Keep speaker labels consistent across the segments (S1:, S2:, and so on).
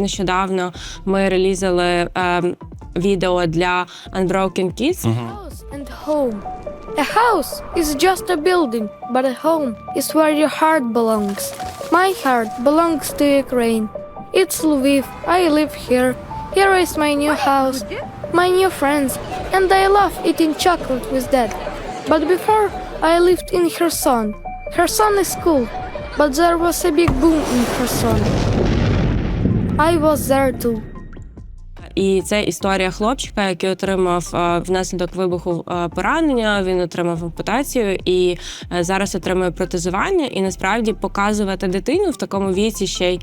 S1: нещодавно ми релізали е, відео для Unbroken Kids.
S2: House and home. A house is just a building, but a home is where your heart belongs. My heart belongs to Ukraine. It's Lviv. I live here. Here is my new house, my new friends, and I love eating chocolate with dad. But before, I lived in Kherson. Kherson is cool, but there was a big boom in Kherson. I was there too.
S1: І це історія хлопчика, який отримав е, внаслідок вибуху е, поранення. Він отримав ампутацію і е, зараз отримує протезування. І насправді показувати дитину в такому віці ще й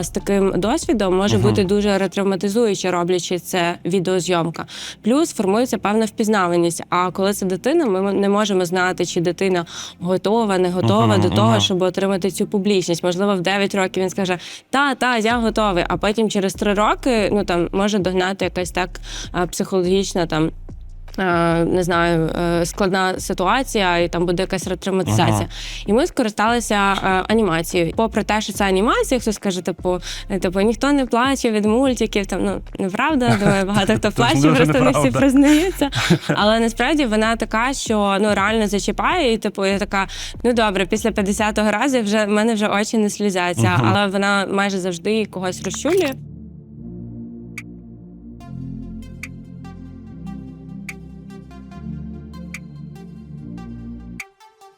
S1: з таким досвідом може бути дуже ретравматизуюче, роблячи це відеозйомка. Плюс формується певна впізнаваність. А коли це дитина, ми не можемо знати, чи дитина готова, не готова
S3: Мгм,
S1: до того,
S3: мгм.
S1: щоб отримати цю публічність. Можливо, в 9 років він скаже: Та, та, я готовий. А потім через 3 роки ну там може догнати якась так психологічна там. Не знаю, е, складна ситуація, і там буде якась ретравматизація.
S3: Ага.
S1: І ми скористалися анімацією. Попри те, що це анімація, хтось каже, типу, е, типу, ніхто не плаче від мультиків. Там ну неправда. Думаю, багато хто плаче, просто не всі признаються. Але насправді вона така, що ну реально зачіпає, і типу я така, ну добре, після 50-го разу вже в мене вже очі не слізяться, але вона майже завжди когось розчулює.